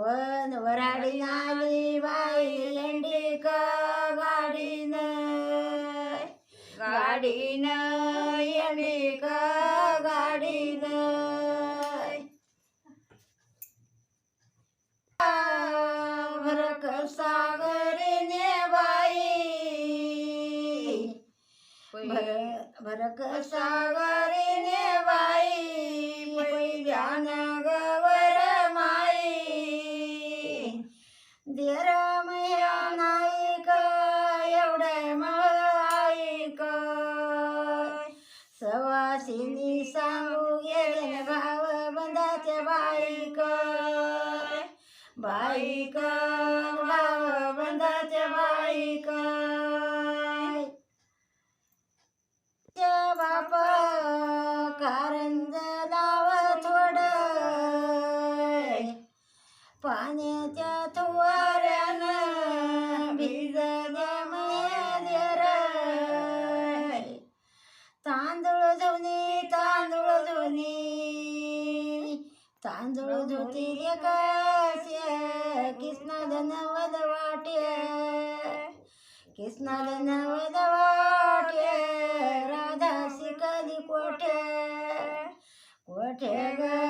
ഒരാടിനാലി വായിലണ്ടി കാടിന. കാടിന എണ്ടി കാടിന. സാഗരിനെ വായി. ഭരക സാഗരിനെ देर मैया नाईक एवढे माईक सवासिनी सांगू गेले भाव बंधाचे बाईक. बाईक भाव बंधाचे बाईक. पाण्याच्या थुवाऱ्यानं भिजल्या मेलेर तांदूळ धुनी तांदूळ धुनी. तांदूळ धुती रे कसे कृष्णाला नवद वाटे. कृष्णाला नवद वाटे राधा शिकली कोठे? कोठे ग?